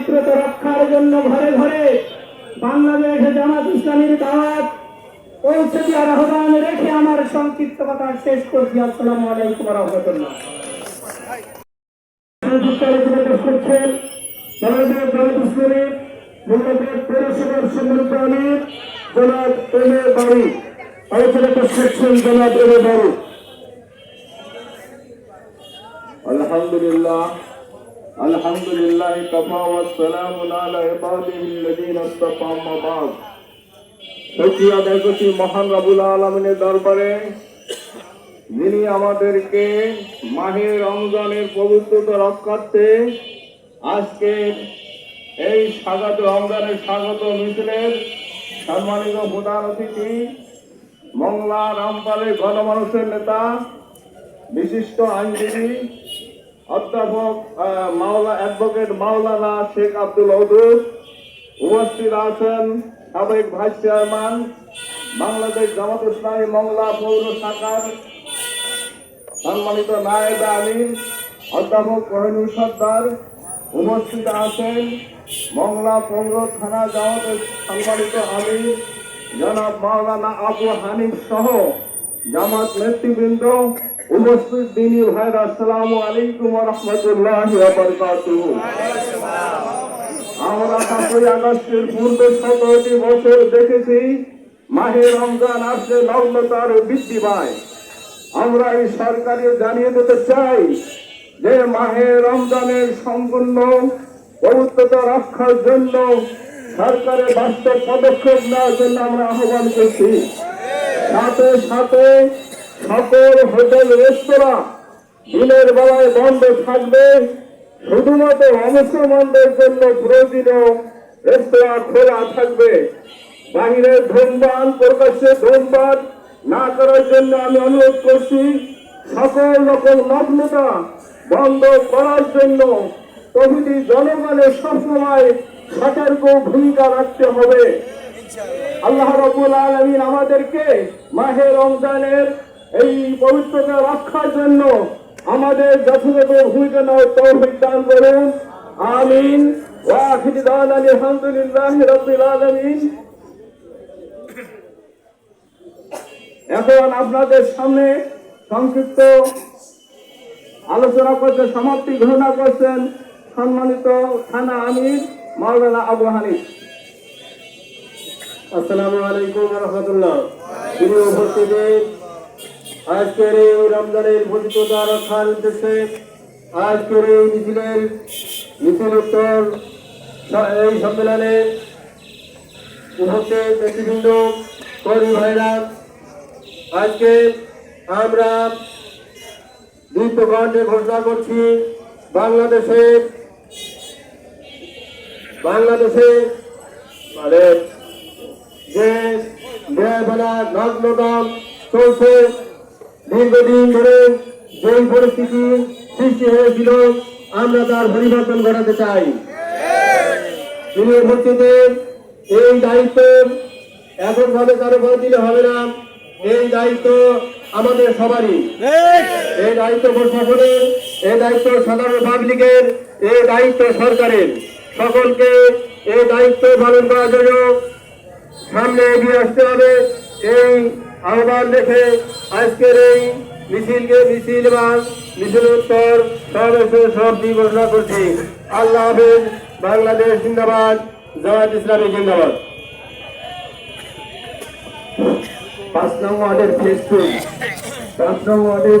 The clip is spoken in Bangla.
পবিত্রতা রক্ষার জন্য ঘরে ঘরে বাংলাদেশ জামাত ইসলামীর দাওয়াত পৌঁছে দেওয়ার আহ্বান রেখে আমার সংক্ষিপ্ত কথা শেষ করছি। আসসালাম আলাইকুম রহমতুল্লাহ। আলহামদুলিল্লাহ الحمد لله كفى والسلام على عباده الذين اصطفى أما بعد সত্যি আদায় করছি মহান রাবুল আলমিনের দরবারে যিনি আমাদেরকে মাহে রমজানের পবিত্রতা রক্ষার্থে আজকে এই স্বাগত রমজানের স্বাগত মিছিলের সম্মানিত প্রধান অতিথি মংলা রামপালের গণমানুষের নেতা বিশিষ্ট আইনজীবী অধ্যাপক মাওলা অ্যাডভোকেট মাওলানা শেখ আব্দুল অদুর উপস্থিত আছেন সাবেক ভাইস চেয়ারম্যান বাংলাদেশ জামাত ইসলামী মংলা পৌর শাখার সম্মানিত নায়েব আমির, অধ্যাপক কোহিনুর সর্দার উপস্থিত আছেন মংলা পৌর থানা জামাতের সম্মানিত আমির, জনাব মাওলানা আবু হানিফ সহ জামাত নেতৃবৃন্দ। আলাইকুম আমরা দেখেছি, মাহে রমজান আসলে নগ্নতার বৃদ্ধি পায়। আমরা এই সরকারি জানিয়ে দিতে চাই যে মাহে রমজানের সম্পূর্ণ পবিত্রতা রক্ষার জন্য সরকারের বাস্তব পদক্ষেপ নেওয়ার জন্য আমরা আহ্বান করছি। সাথে সাথে সকল হোটেল রেস্তোরাঁ দিনের বেলায় বন্ধ থাকবে। শুধুমাত্র অমুসলমানদের জন্য প্রয়োজনীয় রেস্তোরাঁ খোলা থাকবে। বাহিরে ধূমপান, প্রকাশ্যে ধূমপান না করার জন্য আমি অনুরোধ করছি, সকল রকম নগ্নতা বন্ধ করার জন্য প্রভৃতি জনগণের সবসময় সতর্ক ভূমিকা রাখতে হবে। আল্লাহ রবুল আলমিন আমাদেরকে মাহে রমজানের এই পবিত্রতা রক্ষার জন্য আমাদের যথাযথ ভূমিকা নেওয়ার তৌফিক দান করুন। আমিন। এখন আপনাদের সামনে সংক্ষিপ্ত আলোচনা করতে সমাপ্তি ঘোষণা করছেন সম্মানিত থানা আমির মাওলানা আবু হানিফ। আসসালামু আলাইকুম রহমতুল্লাহ। প্রিয় উপস্থিতি আজকের এই রমজানের পবিত্রতা রক্ষার উদ্দেশ্যে আজকের এই মিছিলের মিছিল এই সম্মেলনে উপস্থিত নেতৃবৃন্দ ভাইরা, আজকে আমরা দুই প্রকাণ্ডে ঘোষণা করছি বাংলাদেশে বাংলাদেশে মানে যে নগ্নতা চলছে দীর্ঘদিন ধরে যে পরিস্থিতি সৃষ্টি হয়েছিল, আমরা তার পরিবর্তন ঘটাতে চাই। তিনি উপস্থিতি এই দায়িত্ব এখন ভাবে কারও করে দিলে হবে না। এই দায়িত্ব আমাদের সবারই। এই দায়িত্ব প্রশাসনের, এই দায়িত্ব সাধারণ পাবলিকের, এই দায়িত্ব সরকারের। সকলকে এই দায়িত্ব পালন করার জন্য সামনে এগিয়ে আসতে হবে। এই আহ্বান রেখে আজকের এই মিছিলকে মিছিল বা মিছিল উত্তর সমাবেশে সব দিয়ে ঘোষণা করছি। আল্লাহ হাফেজ, বাংলাদেশ জিন্দাবাদ, জামাত ইসলামী জিন্দাবাদ। পাঁচ নং ওয়ার্ডের ফেসবুক পাঁচ নং ওয়ার্ডের